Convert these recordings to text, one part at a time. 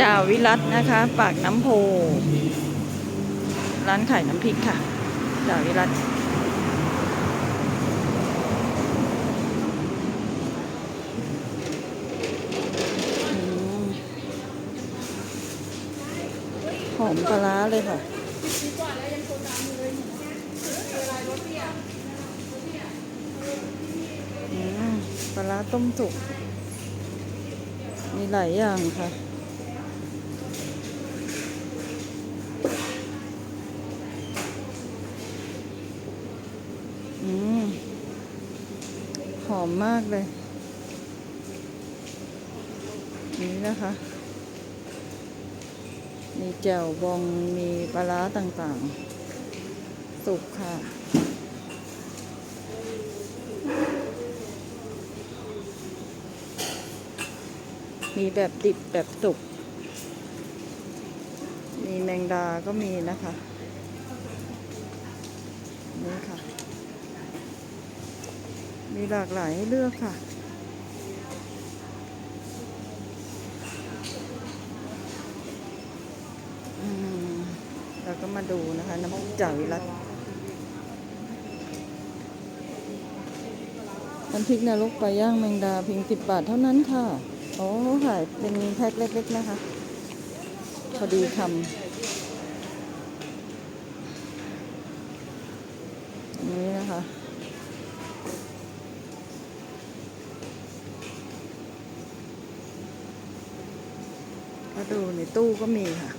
จ่าวิรัตนะคะ ปากน้ำโพ ร้านขายน้ำพริกค่ะจ่าวิรัตหอมปลาร้าเลยค่ะปลาร้าต้มสุก มีหลายอย่างค่ะ อืม หอมมากเลย นี่นะคะ มีแจ่วบองมีปลาร้าต่างๆ สุกค่ะ มีแบบดิบแบบสุก มีแมงดาก็มีนะคะ นี่ค่ะ มีหลากหลายให้เลือกค่ะ เราก็มาดูนะคะ น้ำพริกจ่าวิรัตน้ำพริกนรกปลาย่างแมงดาเพียงสิบบาทเท่านั้นค่ะโอ้ขายเป็นแพ็คเล็ก ๆ นะคะ พอดีคำนี่นะคะ ก็ดูในตู้ก็มีค่ะ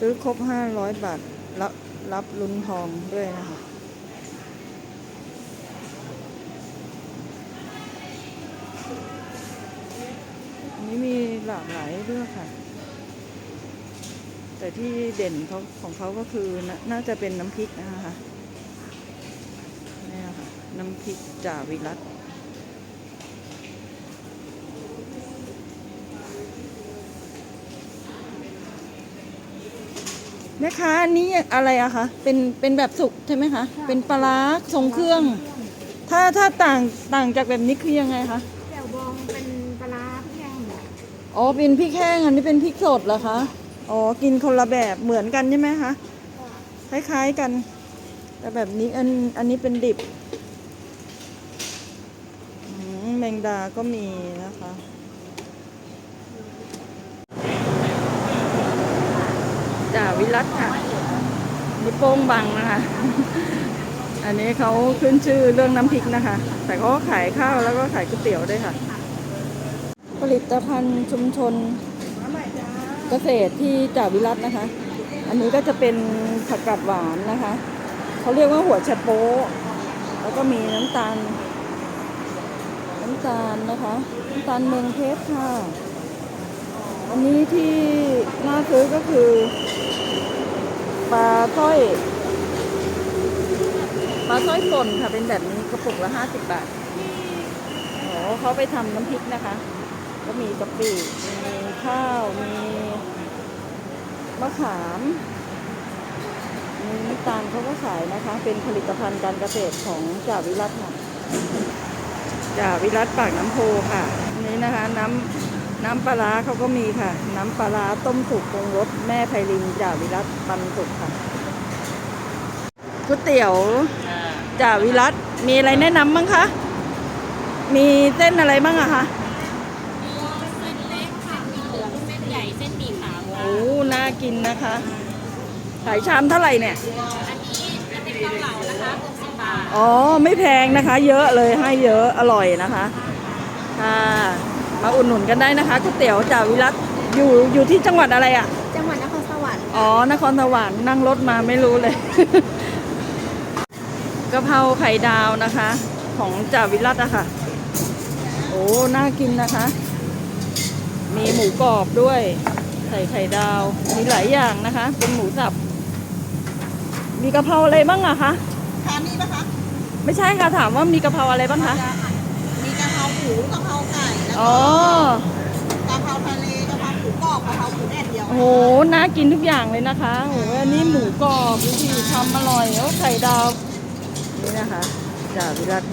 ซื้อครบห้าร้อยบาท รับรับลุ้นทองด้วยนะคะอันนี้มีหลากหลายเลือกค่ะ แต่ที่เด่นเขาของเขาก็คือนาน่าจะเป็นน้ำพริกนะคะนี่ค่ะ น้ำพริกจ่าวิรัต แม่ค้าอันนี้อะไรอะคะเป็นเป็นแบบสุกใช่ไหมคะเป็นปลาร้าทรงเครื่อง ถ้าถ้าต่างต่างจากแบบนี้คือยังไงคะแจ่วบองเป็นปลาร้าพี่แห้งเนี่ยอ๋อเป็นพริกแห้งอันนี้เป็นพริกสดเหรอคะอ๋อกินคนละแบบเหมือนกันใช่ไหมคะคล้ายๆกัน แต่แบบนี้อันอันนี้เป็นดิบอืมแมงดาก็มีนะคะ จ่าวิ รัตค่ะนี่โป้งบังนะคะ อันนี้เขาขึ้นชื่อเรื่องน้ำพริกนะคะ แต่เขาก็ขายข้าวแล้วก็ขายก๋วยเตี๋ยวด้วยค่ะ ผลิตภัณฑ์ชุมชนเกษตรที่จ่าวิรัตนะคะ อันนี้ก็จะเป็นผักกาดหวานนะคะ เขาเรียกว่าหัวชะโป๊ะแล้วก็มีน้ำตาล น้ำตาลนะคะ น้ำตาลเมืองเพชรค่ะ อันนี้ที่น่าซื้อก็คือ ปลาสร้อยปลาสร้อยป่นค่ะ เป็นแบบนี้กระปุกละห้าสิบบาทโอ้เขาไปทำน้ำพริกนะคะ ก็มีกะปิมีข้าว มีมะขามมีน้ำตาลเขาก็ขายนะคะ เป็นผลิตภัณฑ์การเกษตรของจ่าวิรัตค่ะจ่าวิรัตปากน้ำโพค่ะอันนี้นะคะ น้ำ น้ำปลาร้าเขาก็มีค่ะ น้ำปลาร้าต้มสุกปรุงรสแม่ไพลินจ่าวิรัตปันสุกค่ะก๋วยเตี๋ยวจ่าวิรัตมีอะไรแนะนำบ้างคะมีเส้นอะไรบ้างอะคะเส้นเล็กค่ะมีเหลืองเส้นใหญ่เส้นหมี่ขาวโอ้น่ากินนะคะขายชามเท่าไหร่เนี่ย อันนี้จะเป็นเกาเหลานะคะ60บาท อ๋อ ไม่แพงนะคะ เยอะเลยให้เยอะอร่อยนะคะ ค่ะ มาอุดหนุนกันได้นะคะก๋วยเตี๋ยวจ่าวิรัตอยู่อยู่ที่จังหวัดอะไรอะ่ะ จังหวัดนครสวรรค์อ๋อนครสวรรค์นั่งรถมาไม่รู้เลย กะเพราไข่ดาวนะคะ ของจ่าวิรัตอะค่ะ โอ้น่ากินนะคะ มีหมูกรอบด้วยใส่ไข่ดาวมีหลายอย่างนะคะ เป็นหมูสับ มีกะเพราอะไรบ้างอะคะทานนี่ปะคะ ไม่ใช่ค่ะถามว่ามีกะเพราอะไรบ้างคะมีกะเพรา หมูกะเพราไก่แล้วอ๋อกะเพราทะเลกะเพราหมูกรอบกะเพราหมูแดดเดียวโอ้โหน่ากินทุกอย่างเลยนะคะโอ้โหอันนี้หมูกรอบวิธีทำอร่อยแล้วไข่ดาวนี่นะคะจ่าวิรัต